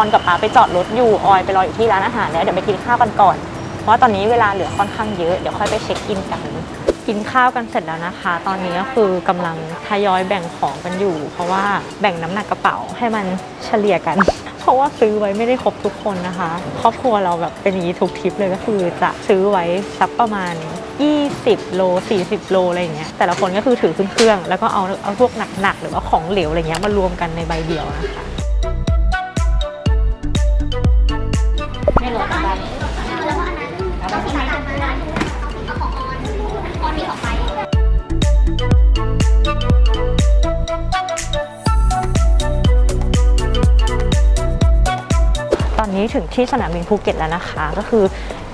ออนกับป้าไปจอดรถอยู่ออยไปรออยู่ที่ร้านอาหารแล้วเดี๋ยวไปกินข้าวกันก่อน เพราะว่าตอนนี้เวลาเหลือค่อนข้างเยอะเดี๋ยวค่อยไปเช็คอินกัน กินข้าวกันเสร็จแล้วนะคะ ตอนนี้ก็คือกำลังทยอยแบ่งของกันอยู่ เพราะว่าแบ่งน้ำหนักกระเป๋าให้มันเฉลี่ยกัน เพราะว่าซื้อไว้ไม่ได้ครบทุกคนนะคะ ครอบครัวเราแบบเป็นอย่างนี้ทุกทริปเลยก็คือจะซื้อไว้สักประมาณ20 โล 40 โล อะไรอย่างเงี้ย แต่ละคนก็คือถือขึ้นเครื่อง แล้วก็เอาเอาพวกหนักๆ หรือว่าของเหลวอะไรเงี้ยมารวมกันในใบเดียวนะคะ นี้ถึงที่สนามบินภูเก็ตแล้วนะคะ ก็คือ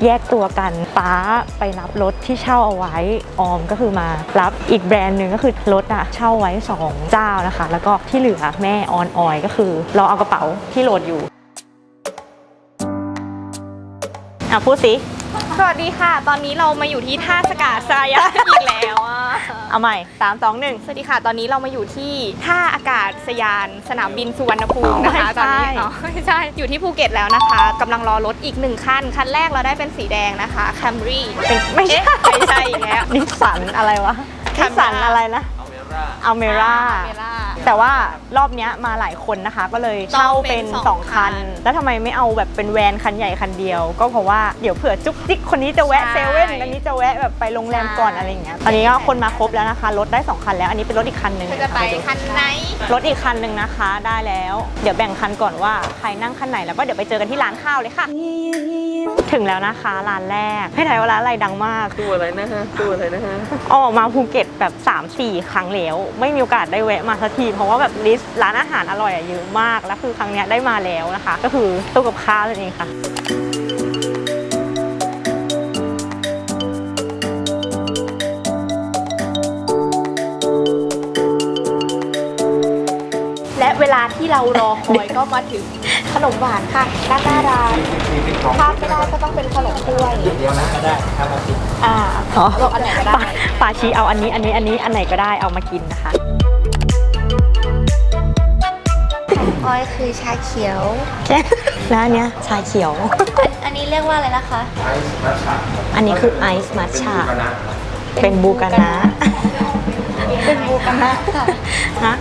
แยกตัวกันป้าไปรับรถที่เช่าเอาไว้ออมก็คือมารับอีกแบรนด์หนึ่งก็คือรถอะเช่าไว้ 2 เจ้านะคะ แล้วก็ที่เหลือแม่ออนออยก็คือเรอเอากระเป๋าที่โหลดอยู่อะพูดสิสวัสดีค่ะ ตอนนี้เรามาอยู่ที่ท่าสกาซายะอีกแล้วอะ เอาใหม่สามสองหนึ่งสวัสดีค่ะ ตอนนี้เรามาอยู่ที่ท่าอากาศยานสนามบินสุวรรณภูมินะคะไม่ตอนใช่นี้อ๋อไม่ใช่ อยู่ที่ภูเก็ตแล้วนะคะกำลังรอรถอีกหนึ่งคัน คันแรกเราได้เป็นสีแดงนะคะ Camry เป็นไม่ใช่เอ๊ะไม่ใช่อีกแล้วนิสสันอะไรวะนิสสันอะไรนะ อัลเมร่า เมล่า แต่ว่ารอบเนี้ยมาหลายคนนะคะ ก็เลยเช่าเป็น ต้องเป็นสอง2คันคันแล้วทำไมไม่เอาแบบเป็นแวนคันใหญ่คันเดียว ก็เพราะว่าเดี๋ยวเผื่อจุ๊กจิ๊กคนนี้จะแวะใช่เซเว่นอันนี้จะแวะแบบไปโรงแรมก่อนอะไรอย่างเงี้ยตอนนี้ก็คนมาครบแล้วนะคะรถได้2คันแล้วอันนี้เป็นรถอีกคันหนึ่งเธอจะไปคันไหน รถอีกคันหนึ่งนะคะได้แล้ว เดี๋ยวแบ่งคันก่อนว่าใครนั่งคันไหนแล้วก็เดี๋ยวไปเจอกันที่ร้านข้าวเลยค่ะ ถึงแล้วนะคะร้านแรกให้ทายว่าร้านอะไรดังมากตู้อะไรนะฮะตู้อะไรนะฮะ ออกมาภูเก็ต แบบ3-4 ครั้งแล้วไม่มีโอกาสได้แวะมาสักทีเพราะว่าแบบลิสต์ร้านอาหารอร่อยอะเยอะมากแล้วคือครั้งเนี้ยได้มาแล้วนะคะ ก็คือตู้กับข้าวนั่นเองค่ะและเวลาที่เรารอคอยก็มาถึง ขนมหวานค่ะด้านหน้าร้านพลาดไม่ได้ก็ต้องเป็นขนมกล้วยเดียวนะก็ได้ครับอ่าอ๋อบอกอันไหนก็ได้ ปาปาชีเอาอันนี้อันนี้อันนี้อันไหนก็ได้เอามากินนะคะออยคือชาเขียวแล้วอันเนี้ยชาเขียว อันนี้เรียกว่าอะไรนะคะ อันนี้คือไอซ์มัทฉะเป็นบูกานะ เป็นบูกานะค่ะฮะ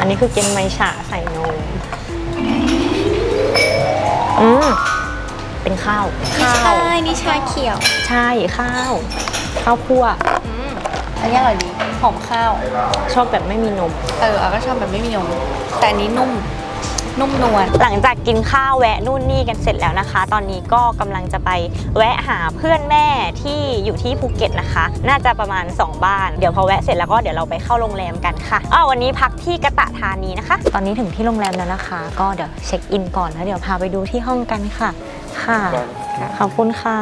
อันนี้คือเกนไมฉะใส่ อืมเป็นข้าวข้าวใช่นี่ชาเขียว ใช่ข้าว ข้าวคั่ว อืมอันนี้อร่อยดี หอมข้าว ชอบแบบไม่มีนม เออเอาก็ชอบแบบไม่มีนม แต่อันนี้นุ่ม นุ่มนวลหลังจากกินข้าวแวะนู่นนี่กันเสร็จแล้วนะคะ ตอนนี้ก็กำลังจะไปแวะหาเพื่อนแม่ที่อยู่ที่ภูเก็ตนะคะ น่าจะประมาณ 2 บ้านเดี๋ยวพอแวะเสร็จแล้วก็เดี๋ยวเราไปเข้าโรงแรมกันค่ะอ้าววันนี้พักที่กระตะธานีนะคะ ตอนนี้ถึงที่โรงแรมแล้วนะคะ ก็เดี๋ยวเช็คอินก่อนแล้วเดี๋ยวพาไปดูที่ห้องกันค่ะค่ะขอบคุณค่ะ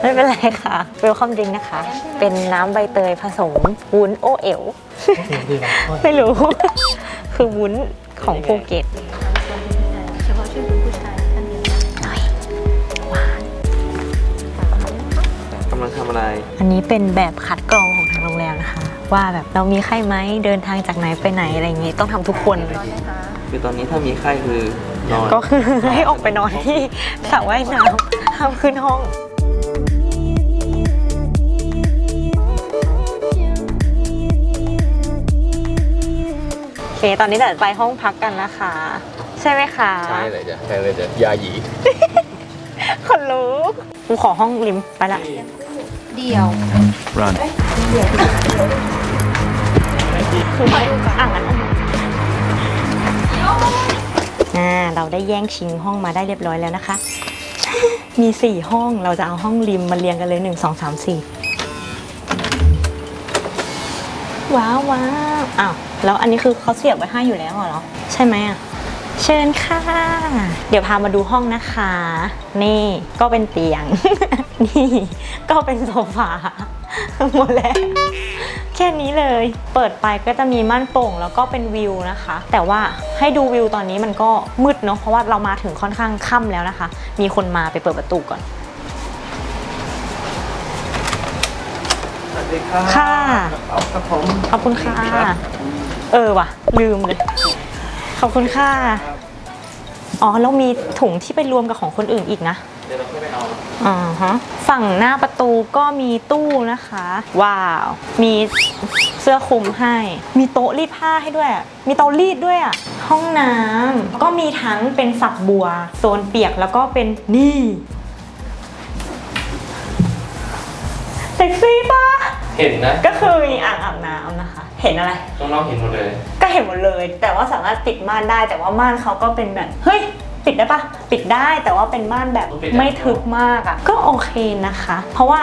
ไม่เป็นไรค่ะเวลคอมดริงนะคะ เป็นน้ำใบเตยผสมวุ้นโอเอ๋วไม่รู้ คือวุ้น ของภูเก็ตเฉพาะชื่อผู้ชายท่านเดียวกำลังทำอะไร อันนี้เป็นแบบคัดกรองของทางโรงแรมนะคะ ว่าแบบเรามีไข้ไหมเดินทางจากไหนไปไหนอะไรอย่างงี้ต้องทำทุกคนคือตอนนี้ถ้ามีไข้คือนอนก็คือให้ออกไปนอนที่สระว่ายน้ำห้ามขึ้นห้อง เคตอนนี้เดี๋ยวไปห้องพักกันนะคะ ใช่ไหมคะใช่เลยจ้ะใช่เลยจ้ะยาหยีคนรู้กูขอห้องริมไปละเดียว run คืออะงั้นอ่าเราได้แย่งชิงห้องมาได้เรียบร้อยแล้วนะคะ มีสี่ห้องเราจะเอาห้องริมมาเรียงกันเลยหนึ่งสองสามสี่ ว้าวว้าวอ้าวแล้วอันนี้คือเขาเสียบไว้ให้อยู่แล้วเหรอใช่ไหมอะเชิญค่ะ เดี๋ยวพามาดูห้องนะคะ นี่ก็เป็นเตียง นี่ก็เป็นโซฟาหมดแล้วแค่นี้เลย เปิดไปก็จะมีม่านโป่งแล้วก็เป็นวิวนะคะ แต่ว่าให้ดูวิวตอนนี้มันก็มืดเนาะ เพราะว่าเรามาถึงค่อนข้างค่ำแล้วนะคะ มีคนมาไปเปิดประตูก่อน สวัสดีค่ะขอบคุณค่ะ เออว่ะ ลืมเลย ขอบคุณค่ะ อ๋อแล้วมีถุงที่ไปรวมกับของคนอื่นอีกนะ เดี๋ยวเราค่อยไปเอาอ่าฮะฝั่งหน้าประตูก็มีตู้นะคะ ว้าว มีเสื้อคลุมให้ มีโต๊ะรีดผ้าให้ด้วย มีเตารีดด้วยอะห้องน้ำก็มีทั้งเป็นฝักบัว โซนเปียกแล้วก็เป็นนี่เซ็กซี่ปะ เห็นนะก็คือมีอ่างอาบน้ำนะคะ เห็นอะไรข้างนอกเห็นหมดเลย ก็เห็นหมดเลย แต่ว่าสามารถปิดม่านได้ แต่ว่าม่านเขาก็เป็นแบบ เฮ้ย ปิดได้ปะปิดได้แต่ว่าเป็นม่านแบบปิดได้ ไม่ทึบมากอะ่ะ ก็โอเคนะคะ เพราะว่า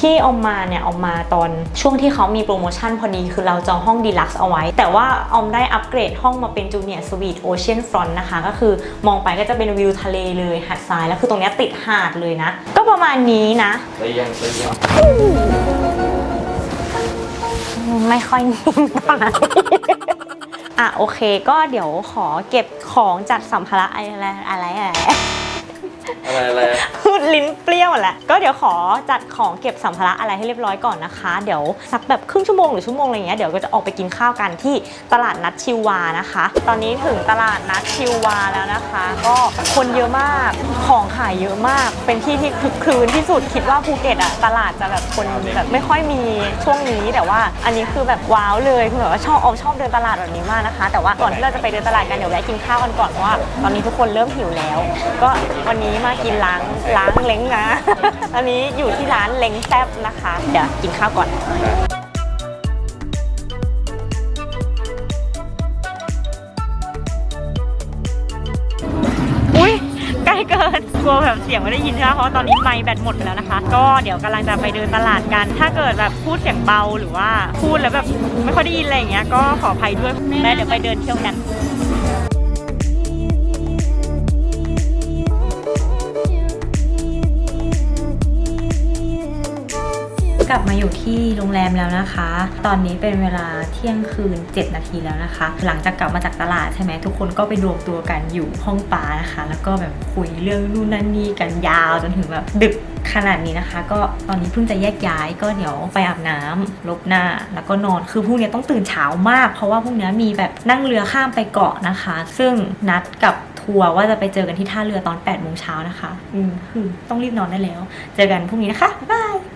ที่เอามาเนี่ยเอามาตอนช่วงที่เขามีโปรโมชั่นพอดีคือเราจองห้องดีลักซ์เอาไว้ แต่ว่าออมได้อัปเกรดห้องมาเป็นจูเนียร์สวีทโอเชียนฟรอนต์นะคะ ก็คือมองไปก็จะเป็นวิวทะเลเลยหาดทรายแล้วคือตรงเนี้ยติดหาดเลยนะ ก็ประมาณนี้นะได้ยังได้ยัง ไม่ค่อยนิ่งเท่าไหร่อะโอเคก็เดี๋ยวขอเก็บของจัดสัมภาระอะไรอะไรอะไร อะไรอะไร พูดลิ้นเปรี้ยวแหละก็เดี๋ยวขอจัดของเก็บสัมภาระอะไรให้เรียบร้อยก่อนนะคะ เดี๋ยวสักแบบครึ่งชั่วโมงหรือชั่วโมงอะไรเงี้ยเดี๋ยวก็จะออกไปกินข้าวกันที่ตลาดนัดชิววานะคะ ตอนนี้ถึงตลาดนัดชิววาแล้วนะคะ ก็คนเยอะมากของขายเยอะมาก เป็นที่ที่คึกครื้นที่สุดคิดว่าภูเก็ตอะตลาดจะแบบคนแบบไม่ค่อยมีช่วงนี้แต่ว่า อันนี้คือแบบว้าวเลยคือแบบว่าชอบออมชอบเดินตลาดแบบนี้มากนะคะ แต่ว่าก่อนที่เราจะไปเดินตลาดกันเดี๋ยวแวะกินข้าวกันก่อนเพราะว่าตอนนี้ทุกคนเริ่มหิวแล้ว ก็วันนี้มากินล้างล้างเล้งนะ อันนี้อยู่ที่ร้านเล้งแซบนะคะ เดี๋ยวกินข้าวก่อนอุ้ยใกล้เกินกลัวแบบเสียงไม่ได้ยินใช่ไหมเพราะตอนนี้ไมค์แบตหมดแล้วนะคะ ก็เดี๋ยวกำลังจะไปเดินตลาดกัน ถ้าเกิดแบบพูดเสียงเบาหรือว่าพูดแล้วแบบไม่ค่อยได้ยินอะไรอย่างเงี้ยก็ขออภัยด้วยแล้วเดี๋ยวไปเดินเที่ยวกัน กลับมาอยู่ที่โรงแรมแล้วนะคะ ตอนนี้เป็นเวลาเที่ยงคืน 7 นาทีแล้วนะคะ หลังจากกลับมาจากตลาดใช่ไหมทุกคนก็ไปรวมตัวกันอยู่ห้องปานะคะ แล้วก็แบบคุยเรื่องนู่นนั่นนี่กันยาวจนถึงแบบดึกขนาดนี้นะคะ ก็ตอนนี้เพิ่งจะแยกย้ายก็เดี๋ยวไปอาบน้ำลบหน้าแล้วก็นอนคือพรุ่งนี้ต้องตื่นเช้ามาก เพราะว่าพรุ่งนี้มีแบบนั่งเรือข้ามไปเกาะนะคะ ซึ่งนัดกับทัวร์ว่าจะไปเจอกันที่ท่าเรือตอน8โมงเช้านะคะ อืมคือต้องรีบนอนได้แล้ว เจอกันพรุ่งนี้นะคะ บ๊ายบาย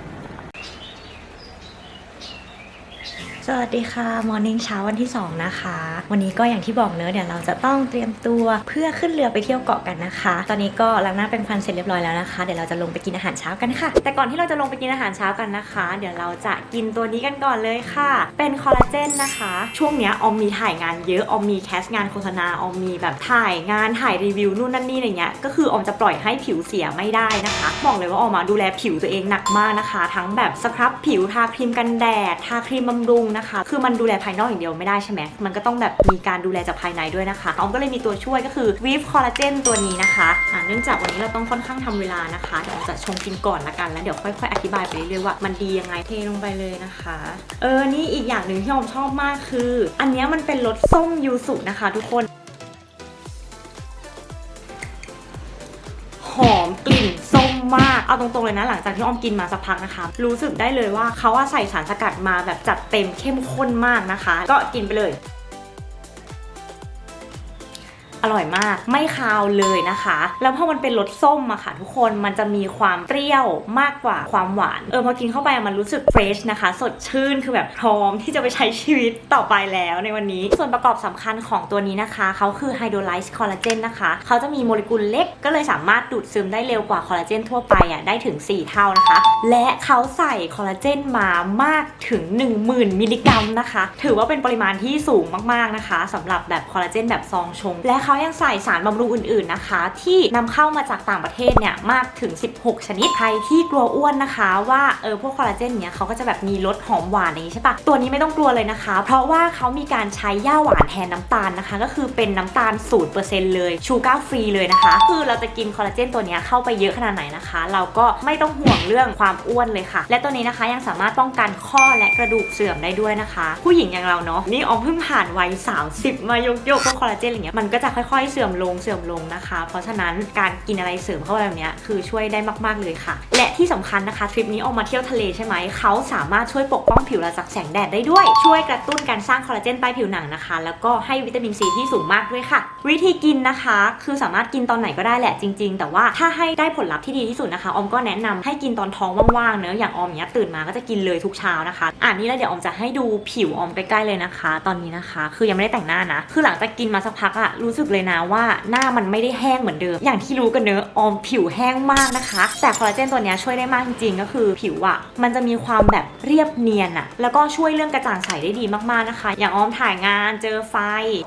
สวัสดีค่ะ มอร์นิ่งเช้าวันที่ 2 นะคะ วันนี้ก็อย่างที่บอกเนอะเดี๋ยวเราจะต้องเตรียมตัวเพื่อขึ้นเรือไปเที่ยวเกาะกันนะคะ ตอนนี้ก็ล้างหน้าเป็นฟันเสร็จเรียบร้อยแล้วนะคะ เดี๋ยวเราจะลงไปกินอาหารเช้ากันค่ะ แต่ก่อนที่เราจะลงไปกินอาหารเช้ากันนะคะ เดี๋ยวเราจะกินตัวนี้กันก่อนเลยค่ะ เป็นคอลลาเจนนะคะ ช่วงเนี้ยออมมีถ่ายงานเยอะ ออมมีแคสงานโฆษณา ออมมีแบบถ่ายงานถ่ายรีวิวนู่นนั่นนี่อะไรเงี้ย ก็คือออมจะปล่อยให้ผิวเสียไม่ได้นะคะ บอกเลยว่าออมมาดูแลผิวตัวเองหนักมากนะคะ ทั้งแบบสครับผิวทาครีมกันแดด ทาครีมบำรุงนะคะ คือมันดูแลภายนอกอย่างเดียวไม่ได้ใช่ไหมมันก็ต้องแบบมีการดูแลจากภายในด้วยนะคะออมก็เลยมีตัวช่วยก็คือวีฟคอลลาเจนตัวนี้นะคะอ่าเนื่องจากวันนี้เราต้องค่อนข้างทำเวลานะคะเดี๋ยวจะชงกินก่อนละกันแล้วเดี๋ยวค่อยๆ อธิบายไปเรื่อยๆว่ามันดียังไงเทลงไปเลยนะคะ เออนี่อีกอย่างหนึ่งที่ออมชอบมากคือ อันนี้มันเป็นรสส้มยูสุนะคะ ทุกคนหอมกลิ่นส้ม มาก เอาตรงๆเลยนะ หลังจากที่ออมกินมาสักพักนะคะ รู้สึกได้เลยว่าเขาว่าใส่สารสกัดมาแบบจัดเต็มเข้มข้นมากนะคะ ก็กินไปเลย อร่อยมาก ไม่คาวเลยนะคะ แล้วพอมันเป็นรสส้มอะค่ะ ทุกคนมันจะมีความเปรี้ยวมากกว่าความหวานเออพอกินเข้าไปอะมันรู้สึกเฟรชนะคะ สดชื่นคือแบบพร้อมที่จะไปใช้ชีวิตต่อไปแล้วในวันนี้ ส่วนประกอบสำคัญของตัวนี้นะคะเขาคือไฮโดรไลซ์คอลลาเจนนะคะเขาจะมีโมเลกุลเล็กก็เลยสามารถดูดซึมได้เร็วกว่าคอลลาเจนทั่วไปอะได้ถึง 4 เท่านะคะ และเขาใส่คอลลาเจนมามากถึง 10,000 มิลลิกรัมนะคะ ถือว่าเป็นปริมาณที่สูงมากๆนะคะสำหรับแบบคอลลาเจนแบบซองชง และเขายังใส่สารบำรุงอื่นๆนะคะ ที่นำเข้ามาจากต่างประเทศเนี่ยมากถึง 16 ชนิดใครที่กลัวอ้วนนะคะว่าเออพวกคอลลาเจนเนี่ยเขาก็จะแบบมีรสหอมหวานอย่างนี้ใช่ปะตัวนี้ไม่ต้องกลัวเลยนะคะ เพราะว่าเขามีการใช้ย่าหวานแทนน้ำตาลนะคะ ก็คือเป็นน้ำตาล 0%เลยชูการ์ฟรีเลยนะคะ คือเราจะกินคอลลาเจนตัวนี้เข้าไปเยอะขนาดไหนนะคะ เราก็ไม่ต้องห่วงเรื่องความอ้วนเลยค่ะ และตัวนี้นะคะยังสามารถป้องกันข้อและกระดูกเสื่อมได้ด้วยนะคะ ผู้หญิงอย่างเราเนาะนี่ออมเพิ่งผ่านวัย30 มายกยกพวกคอลลาเจนอะไรเงี้ยมันก็จะค่ค่อยๆ เสื่อมลงเสื่อมลงนะคะ เพราะฉะนั้นการกินอะไรเสริมเข้าไปแบบนี้คือช่วยได้มากๆเลยค่ะ และที่สำคัญนะคะทริปนี้ออกมาเที่ยวทะเลใช่ไหมเขาสามารถช่วยปกป้องผิวเราจากแสงแดดได้ด้วย ช่วยกระตุ้นการสร้างคอลลาเจนใต้ผิวหนังนะคะ แล้วก็ให้วิตามินซีที่สูงมากด้วยค่ะ วิธีกินนะคะ คือสามารถกินตอนไหนก็ได้แหละจริง ๆ แต่ว่าถ้าให้ได้ผลลัพธ์ที่ดีที่สุดนะคะ ออมก็แนะนำให้กินตอนท้องว่างๆเนอะอย่างออมเนี้ยตื่นมาก็จะกินเลยทุกเช้านะคะอ่านนี้แล้วเดี๋ยวออมจะให้ดูผิวออมใกล้ๆเลยนะคะ ตอนนี้นะคะ คือยังไม่ได้แต่งหน้านะ คือหลังจากกินมาสักพักอะรู้สึกเลยนะว่าหน้ามันไม่ได้แห้งเหมือนเดิม อย่างที่รู้กันเนอะออมผิวแห้งมากนะคะ แต่คอลลาเจนตัวนี้ช่วยได้มากจริงๆก็คือผิวอะมันจะมีความแบบเรียบเนียนอะแล้วก็ช่วยเรื่องกระจ่างใสได้ดีมากๆนะคะ อย่างออมถ่ายงานเจอไฟ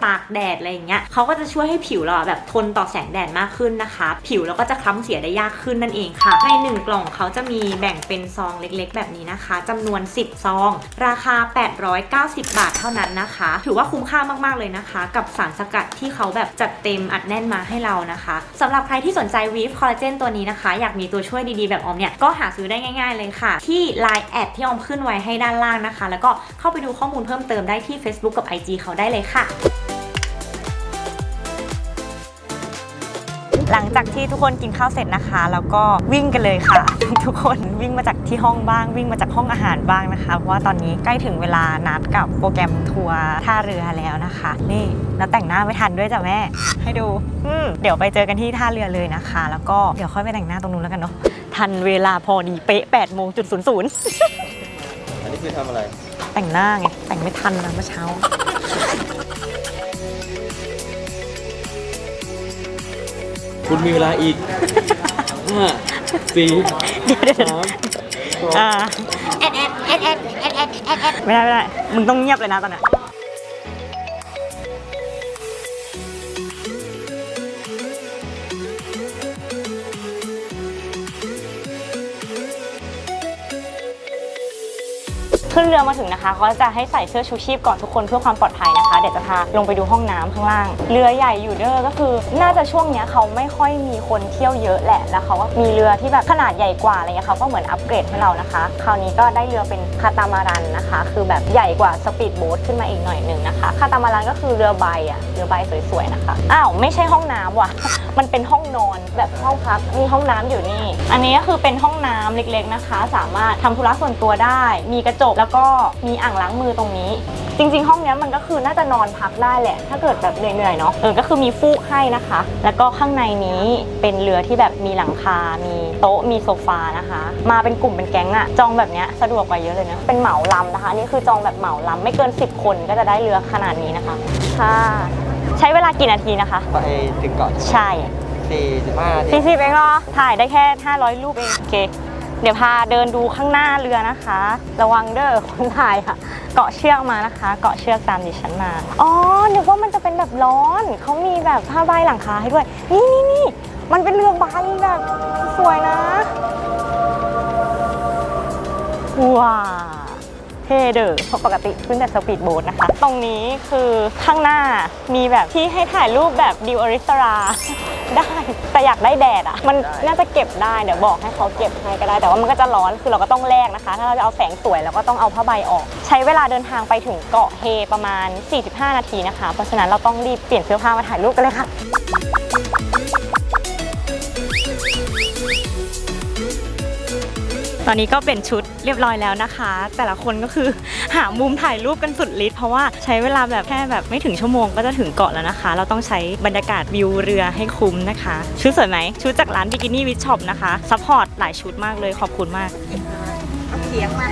ตากแดดอะไรอย่างเงี้ยเขาก็จะช่วยให้ผิวเราแบบทนต่อแสงแดดมากขึ้นนะคะ ผิวเราก็จะคล้ำเสียได้ยากขึ้นนั่นเองค่ะ ในหนึ่งกล่องเขาจะมีแบ่งเป็นซองเล็กๆ แบบนี้นะคะจำนวน 10 ซอง ราคา 890 บาทเท่านั้นนะคะ ถือว่าคุ้มค่ามากๆเลยนะคะ กับสารสกัดที่เขาแบบจัดเต็มอัดแน่นมาให้เรานะคะสำหรับใครที่สนใจวีฟคอลลาเจนตัวนี้นะคะ อยากมีตัวช่วยดีๆแบบออมเนี่ย ก็หาซื้อได้ง่าย ๆเลยค่ะ ที่ Line แอดที่ออมขึ้นไว้ให้ด้านล่างนะคะ แล้วก็เข้าไปดูข้อมูลเพิ่มเติมได้ที่ Facebook กับ IG เขาได้เลยค่ะ หลังจากที่ทุกคนกินข้าวเสร็จนะคะ แล้วก็วิ่งกันเลยค่ะ ทุกคนวิ่งมาจากที่ห้องบ้าง วิ่งมาจากห้องอาหารบ้างนะคะ เพราะว่าตอนนี้ใกล้ถึงเวลานัดกับโปรแกรมทัวร์ท่าเรือแล้วนะคะ นี่แล้วแต่งหน้าไม่ทันด้วยจ้ะแม่ ให้ดูอืมเดี๋ยวไปเจอกันที่ท่าเรือเลยนะคะ แล้วก็เดี๋ยวค่อยไปแต่งหน้าตรงนู้นแล้วกันเนาะทันเวลาพอดีเป๊ะ8โมงจุดศูนย์ศูนย์อันนี้คือทำอะไร แต่งหน้าไงแต่งไม่ทันนะเมื่อเช้า คุณมีเวลาอีกห้าสี่เดี๋ยวเดี๋ยวสามสองอ่าไม่ได้ไม่ได้ มึงต้องเงียบเลยนะตอนเนี้ย ขึ้นเรือมาถึงนะคะเขาจะให้ใส่เสื้อชูชีพก่อนทุกคนเพื่อความปลอดภัยนะคะ เดี๋ยวจะพาลงไปดูห้องน้ำข้างล่าง เรือใหญ่อยู่เด้อก็คือ น่าจะช่วงเนี้ยเขาไม่ค่อยมีคนเที่ยวเยอะแหละ แล้วเขาก็มีเรือที่แบบขนาดใหญ่กว่าอะไรเงี้ยเขาก็เหมือนอัปเกรดให้เรานะคะ คราวนี้ก็ได้เรือเป็นคาตามารันนะคะ คือแบบใหญ่กว่าสปีดโบ๊ทขึ้นมาอีกหน่อย หนึ่งนะคะคาตามารันก็คือเรือใบอะเรือใบสวยๆนะคะอ้าวไม่ใช่ห้องน้ำว่ะ มันเป็นห้องนอนแบบห้องพักมีห้องน้ำอยู่นี่ อันนี้ก็คือเป็นห้องน้ำเล็กๆนะคะ สามารถทำธุระส่วนตัวได้ มีกระจกแล้วก็มีอ่างล้างมือตรงนี้ จริง ๆ ห้องเนี้ยมันก็คือน่าจะนอนพักได้แหละ ถ้าเกิดแบบเหนื่อยๆเนาะเออก็คือมีฟูกให้นะคะ แล้วก็ข้างในนี้เป็นเรือที่แบบมีหลังคา มีโต๊ะมีโซฟานะคะ มาเป็นกลุ่มเป็นแก๊งอะจองแบบเนี้ยสะดวกกว่าเยอะเลยนะเป็นเหมาลำนะคะอันนี่คือจองแบบเหมาลำไม่เกิน 10 คนก็จะได้เรือขนาดนี้นะคะค่ะใช้เวลากี่นาทีนะคะ ไปถึงเกาะใช่45นาทีสี่สิบเองเหรอถ่ายได้แค่ 500 รูปเองโอเค เดี๋ยวพาเดินดูข้างหน้าเรือนะคะ ระวังเด้อคนถ่ายค่ะ เกาะเชือกมานะคะ เกาะเชือกตามดิฉันมา อ๋อนึกว่ามันจะเป็นแบบร้อน เขามีแบบผ้าใบหลังคาให้ด้วย นี่นี่นี่มันเป็นเรือใบแบบสวยนะ ว้าว เท่เด้อเพราะปกติขึ้นแต่สปีดโบ๊ทนะคะ ตรงนี้คือข้างหน้ามีแบบที่ให้ถ่ายรูปแบบดิวอริสรา ได้แต่อยากได้แดดอะ มันน่าจะเก็บได้ เดี๋ยวบอกให้เขาเก็บให้ก็ได้ แต่ว่ามันก็จะร้อนคือเราก็ต้องแลกนะคะ ถ้าเราจะเอาแสงสวยเราก็ต้องเอาผ้าใบออก ใช้เวลาเดินทางไปถึงเกาะเฮประมาณ 45 นาทีนะคะ เพราะฉะนั้นเราต้องรีบเปลี่ยนเสื้อผ้ามาถ่ายรูปกันเลยค่ะตอนนี้ก็เป็นชุด เรียบร้อยแล้วนะคะ แต่ละคนก็คือหามุมถ่ายรูปกันสุดฤทธิ์เพราะว่าใช้เวลาแบบแค่แบบไม่ถึงชั่วโมงก็จะถึงเกาะแล้วนะคะ เราต้องใช้บรรยากาศวิวเรือให้คุ้มนะคะ ชุดสวยไหมชุดจากร้านบิกินี่วิชช็อปนะคะซัพพอร์ตหลายชุดมากเลยขอบคุณมากเถียงมา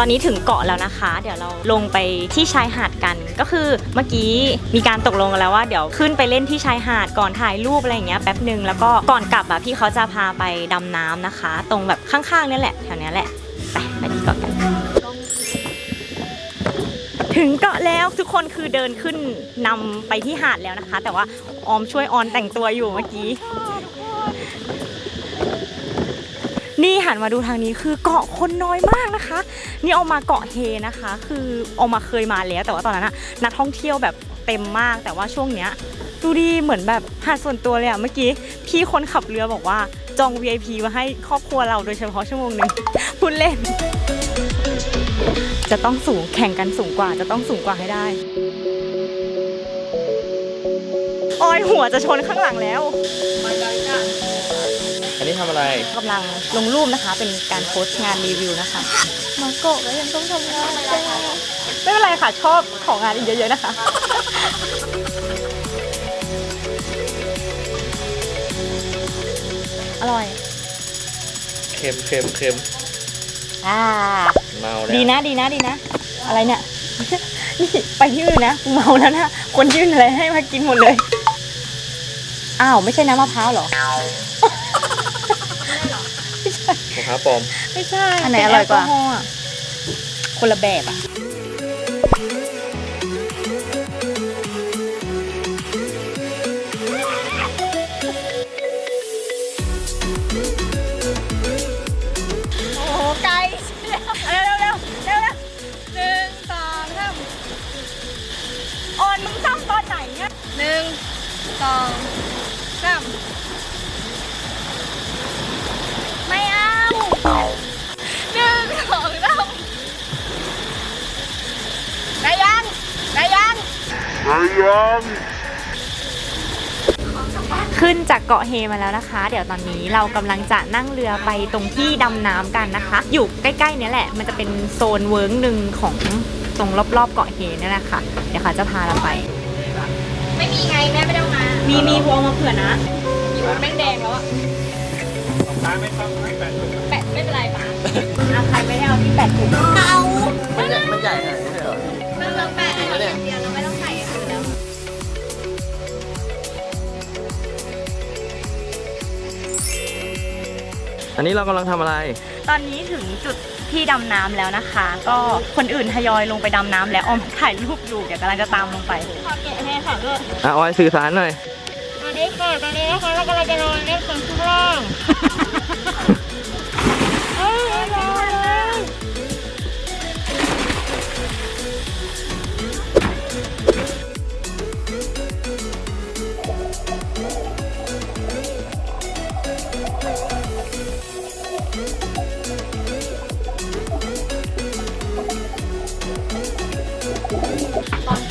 ตอนนี้ถึงเกาะแล้วนะคะ เดี๋ยวเราลงไปที่ชายหาดกัน ก็คือเมื่อกี้มีการตกลงกันแล้วว่าเดี๋ยวขึ้นไปเล่นที่ชายหาดก่อนถ่ายรูปอะไรอย่างเงี้ยแป๊บหนึ่งแล้วก็ก่อนกลับอะพี่เขาจะพาไปดำน้ำนะคะ ตรงแบบข้างๆนี่แหละแถวนี้แหละไปไปที่เกาะกัน ถึงเกาะแล้วทุกคนคือเดินขึ้นนำไปที่หาดแล้วนะคะ แต่ว่าออมช่วยออนแต่งตัวอยู่เมื่อกี้ นี่หันมาดูทางนี้คือเกาะคนน้อยมากนะคะ นี่เอามาเกาะเฮนะคะ คือเอามาเคยมาแล้ว แต่ว่าตอนนั้นนะนักท่องเที่ยวแบบเต็มมาก แต่ว่าช่วงเนี้ยดูดีเหมือนแบบหาดส่วนตัวเลยอะเมื่อกี้พี่คนขับเรือบอกว่าจอง VIP มาให้ครอบครัวเราโดยเฉพาะชั่วโมงหนึ่งพูดเล่น จะต้องสูงแข่งกันสูงกว่าจะต้องสูงกว่าให้ได้ออยหัวจะชนข้างหลังแล้ว ทำอะไร กำลังลงรูปนะคะ เป็นการโพสต์งานรีวิวนะคะมาโกะแล้วยังต้องทำงานจ้าไม่เป็นไรค่ะ ชอบของงานอีกเยอะๆนะคะอร่อย เค็มเค็มเค็มอ่า เมาแล้วดีนะดีนะดีนะ อะไรเนี่ย นี่ไปที่อื่นนะกูเมาแล้วนะ คนยื่นอะไรให้มากินหมดเลย อ้าว ไม่ใช่น้ำมะพร้าวเหรอ มะพร้าวปลอม ไม่ใช่อันไหนอร่อยกว่า เป็นแลฮอล์อะคนละแบบอะ โอ้ไกลเร็วเร็วเร็วเร็วเร็วหนึ่งสองสามออนมึงซ้ำตอนไหนเนี่ยหนึ่งสอง ขึ้นจากเกาะเฮมาแล้วนะคะ เดี๋ยวตอนนี้เรากำลังจะนั่งเรือไปตรงที่ดำน้ำกันนะคะ อยู่ใกล้ๆเนี้ยแหละ มันจะเป็นโซนเวิร์กหนึ่งของตรงรอบๆเกาะเฮนี่แหละค่ะ เดี๋ยวเขาจะพาเราไป ไม่มีไงแม่ไม่ได้เอามา มีมีพวงมาเผื่อนะอยู่แม่งแดงแล้วอะแปะไม่เป็นไรป้าอะใครไม่ได้เอาที่แปดถุงเอามันใหญ่มันใหญ่ขนาดนี้ อันนี้เรากำลังทำอะไร ตอนนี้ถึงจุดที่ดำน้ำแล้วนะคะ ก็คนอื่นทยอยลงไปดำน้ำแล้วออมถ่ายรูปอยู่เดี๋ยวกำลังจะตามลงไปขอเกะให้ค่ะด้วยอะออยสื่อสารหน่อยสวัสดีค่ะตอนนี้นะคะเรากำลังจะนอนเล่นคนข้างล่าง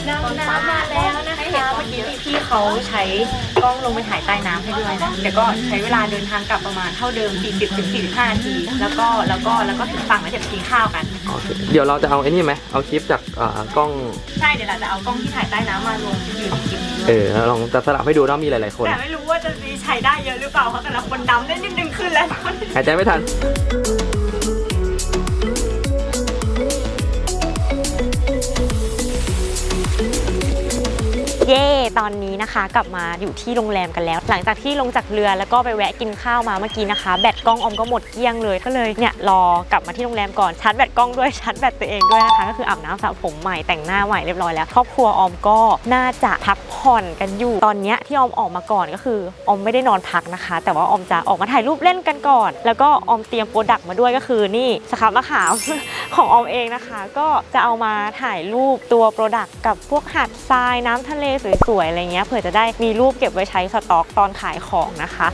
นอนเลยน้ำน้ำมาแล้วนะคะเมื่อกี้พี่เขาใช้กล้องลงไปถ่ายใต้น้ำให้ด้วยนะแต่ก็ใช้เวลาเดินทางกลับประมาณเท่าเดิม 40ถึง45นาที แล้วก็แล้วก็แล้วก็ถึงฝั่งแล้วเดี๋ยวไปกินข้าวกันเดี๋ยวเราจะเอาไอ้นี่ไหมเอาคลิปจากอ่ากล้อง ใช่เดี๋ยวเราจะเอากล้องที่ถ่ายใต้น้ำมาลงยืนกินเอด้วยอแล้วลองจะสลับให้ดูนะมีหลาย ๆ คน แต่ไม่รู้ว่าจะมีใช้ได้เยอะหรือเปล่าเพราะแต่ละคนดำได้นิดนึงขึ้นแล้ว หายใจไม่ทัน เย่ตอนนี้นะคะ กลับมาอยู่ที่โรงแรมกันแล้ว หลังจากที่ลงจากเรือแล้วก็ไปแวะกินข้าวมาเมื่อกี้นะคะ แบตกล้องออมก็หมดเกลี้ยงเลยก็เลยเนี่ยรอกลับมาที่โรงแรมก่อนชาร์จแบตกล้องด้วยชาร์จแบตตัวเองด้วยนะคะ ก็คืออาบน้ำสระผมใหม่แต่งหน้าใหม่เรียบร้อยแล้วครอบครัวออมก็น่าจะพักผ่อนกันอยู่ ตอนนี้ที่ออมออกมาก่อนก็คือออมไม่ได้นอนพักนะคะ แต่ว่าออมจะออกมาถ่ายรูปเล่นกันก่อน แล้วก็ออมเตรียมโปรดักต์มาด้วยก็คือนี่สครับมะขาม ของออมเองนะคะ ก็จะเอามาถ่ายรูปตัวโปรดักต์กับพวกหาดทรายน้ำทะเลสวยๆอะไรเงี้ยเผื่อจะได้มีรูปเก็บไว้ใช้สต็อกตอนขายของนะคะ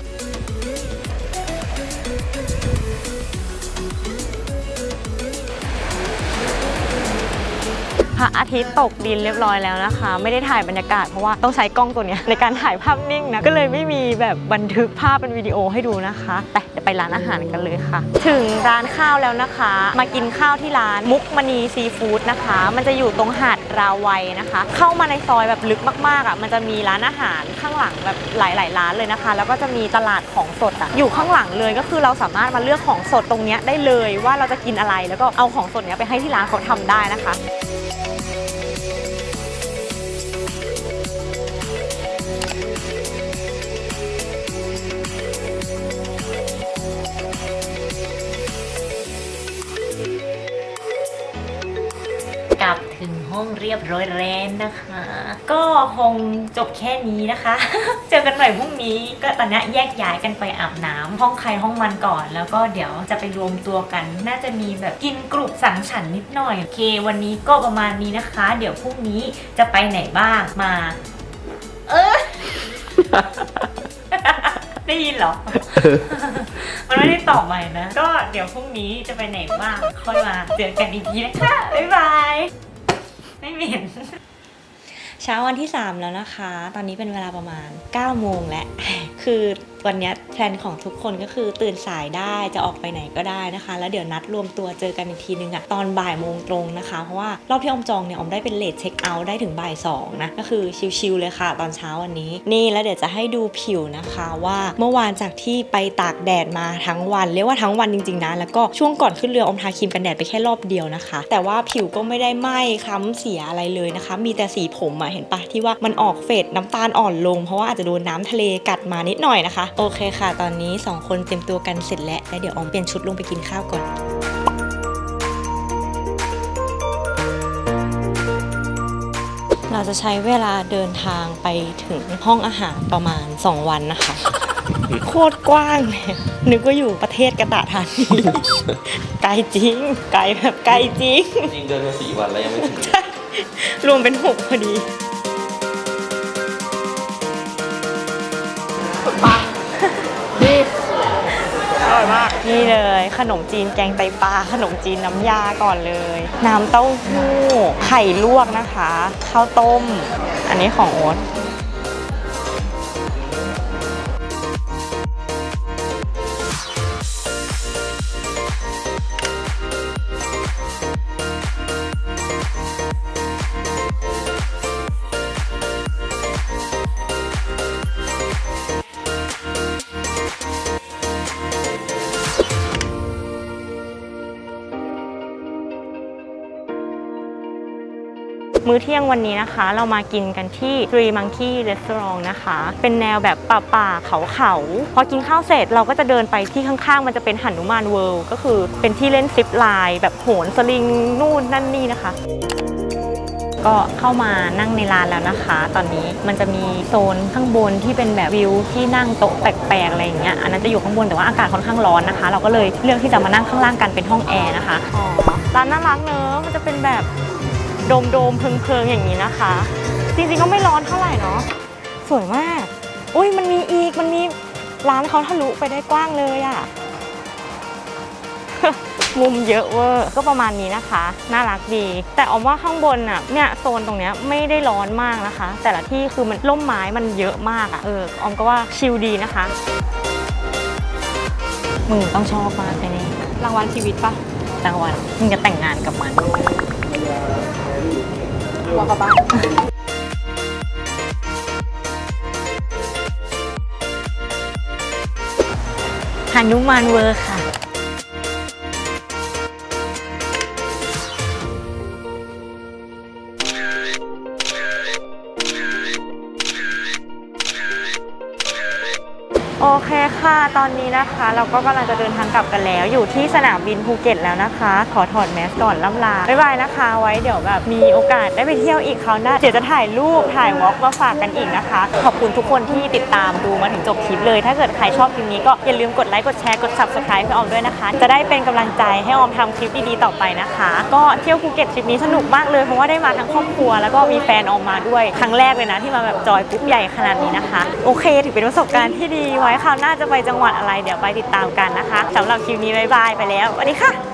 ระอาทิตย์ตกดินเรียบร้อยแล้วนะคะ ไม่ได้ถ่ายบรรยากาศเพราะว่าต้องใช้กล้องตัวเนี้ยในการถ่ายภาพนิ่งนะก็เลยไม่มีแบบบันทึกภาพเป็นวิดีโอให้ดูนะคะไปเดี๋ยวไปร้านอาหารกันเลยค่ะ ถึงร้านข้าวแล้วนะคะ มากินข้าวที่ร้านมุกมณีซีฟู้ดนะคะ มันจะอยู่ตรงหาดราวัยนะคะ เข้ามาในซอยแบบลึกมากๆอะมันจะมีร้านอาหารข้างหลังแบบหลาย ๆ ร้านเลยนะคะ แล้วก็จะมีตลาดของสดอะอยู่ข้างหลังเลยก็คือเราสามารถมาเลือกของสดตรงนี้ได้เลยว่าเราจะกินอะไรแล้วก็เอาของสดเนี้ยไปให้ที่ร้านเขาทำได้นะคะ องเรียบร้อยแล้วนะคะ ก็คงจบแค่นี้นะคะ เจอกันใหม่พรุ่งนี้ก็ตอนนี้แยกย้ายกันไปอาบน้ำห้องใครห้องมันก่อน แล้วก็เดี๋ยวจะไปรวมตัวกัน น่าจะมีแบบกินกลุ่มสังสรรค์นิดหน่อยโอเค วันนี้ก็ประมาณนี้นะคะ เดี๋ยวพรุ่งนี้จะไปไหนบ้างมา เออได้ยินเหรอ มันไม่ได้ตอบใหม่นะ ก็เดี๋ยวพรุ่งนี้จะไปไหนบ้างค่อยมาเจอกันอีกทีนะคะ บ๊ายบาย ไม่เหม็น เช้าวันที่ 3 แล้วนะคะ ตอนนี้เป็นเวลาประมาณ9โมงแล้ว คือ วันนี้แพลนของทุกคนก็คือตื่นสายได้จะออกไปไหนก็ได้นะคะ แล้วเดี๋ยวนัดรวมตัวเจอกันอีกทีนึงอะตอนบ่ายโมงตรงนะคะ เพราะว่ารอบที่ออมจองเนี่ยออมได้เป็นเลทเช็คเอาท์ได้ถึงบ่ายสองนะก็คือชิลๆเลยค่ะ ตอนเช้าวันนี้ นี่แล้วเดี๋ยวจะให้ดูผิวนะคะว่าเมื่อวานจากที่ไปตากแดดมาทั้งวันเรียกว่าทั้งวันจริงๆนะแล้วก็ช่วงก่อนขึ้นเรือออมทาครีมกันแดดไปแค่รอบเดียวนะคะ แต่ว่าผิวก็ไม่ได้ไหม้คล้ำเสียอะไรเลยนะคะ มีแต่สีผมอะเห็นปะที่ว่ามันออกเฟดน้ำตาลอ่อนลง เพราะว่าอาจจะโดนน้ำทะเลกัดมานิดหน่อยนะคะโอเคค่ะ ตอนนี้สองคนเต็มตัวกันเสร็จแล้วแล้วเดี๋ยวออมเปลี่ยนชุดลงไปกินข้าวก่อน เราจะใช้เวลาเดินทางไปถึงห้องอาหารประมาณ 2 วันนะคะ โคตรกว้างเลยนึกว่าอยู่ประเทศกระตะธานีไกลจริง ไกลแบบไกลจริง จริงเดินมาสี่วันแล้วยังไม่ถึง รวมเป็นหกพอดี นี่เลย ขนมจีนแกงไตปลาขนมจีนน้ำยาก่อนเลย น้ำเต้าหู้ ไข่ลวกนะคะ ข้าวต้ม อันนี้ของโอ๊ต มื้อเที่ยงวันนี้นะคะ เรามากินกันที่ Three Monkey Restaurant นะคะ เป็นแนวแบบป่าป่าเขาเขาๆพอกินข้าวเสร็จเราก็จะเดินไปที่ข้างๆ มันจะเป็นหันุมานเวิลด์ก็คือเป็นที่เล่นซิปไลน์แบบโหนสลิงนู่นนั่นนี่นะคะก็เข้ามานั่งในร้านแล้วนะคะ ตอนนี้มันจะมีโซนข้างบนที่เป็นแบบวิวที่นั่งโต๊ะแปลกๆอะไรอย่างเงี้ยอันนั้นจะอยู่ข้างบนแต่ว่าอากาศค่อนข้างร้อนนะคะ เราก็เลยเลือกที่จะมานั่งข้างล่างกันเป็นห้องแอร์นะคะอ๋อร้านน่ารักเนอะมันจะเป็นแบบ โดมโดมๆเพิงๆอย่างนี้นะคะ จริงๆก็ไม่ร้อนเท่าไหร่เนาะสวยมาก อุ้ยมันมีอีกมันมีร้านเขาทะลุไปได้กว้างเลยอะมุมเยอะเวอร์ก็ประมาณนี้นะคะ น่ารักดี แต่ออมว่าข้างบนอะเนี่ยโซนตรงเนี้ยไม่ได้ร้อนมากนะคะ แต่ละที่คือมันร่มไม้มันเยอะมากอะเออออมก็ว่าชิลดีนะคะมึงต้องชอบมากเลยนี่รางวัลชีวิตปะรางวัลมึงจะแต่งงานกับมัน บอกกับบ้านฮานุมานเวอร์ค่ะ โอเคค่ะ ตอนนี้นะคะ เราก็กำลังจะเดินทางกลับกันแล้ว อยู่ที่สนามบินภูเก็ตแล้วนะคะ ขอถอดแมสก่อนล่ำลา บ๊ายบายนะคะ ไว้เดี๋ยวแบบมีโอกาสได้ไปเที่ยวอีกคราวหน้า เดี๋ยวจะถ่ายรูปถ่ายวอล์กมาฝากกันอีกนะคะ ขอบคุณทุกคนที่ติดตามดูมาถึงจบคลิปเลย ถ้าเกิดใครชอบคลิปนี้ก็อย่าลืมกดไลค์ กดแชร์ กด subscribe ให้ออมด้วยนะคะ จะได้เป็นกำลังใจให้ออมทำคลิปดีๆต่อไปนะคะ ก็เที่ยวภูเก็ตทริปนี้สนุกมากเลย เพราะว่าได้มาทั้งครอบครัว แล้วก็มีแฟนออมมาด้วย ครั้งแรกเลยนะที่มาแบบจอยปุ๊บใหญ่ขนาดนี้นะคะ โอเค ถือเป็นประสบการณ์ที่ดีไว้คราวหน้าจะไปจังหวัดอะไรเดี๋ยวไปติดตามกันนะคะสำหรับคลิปนี้บ๊ายบายไปแล้วสวัสดีค่ะ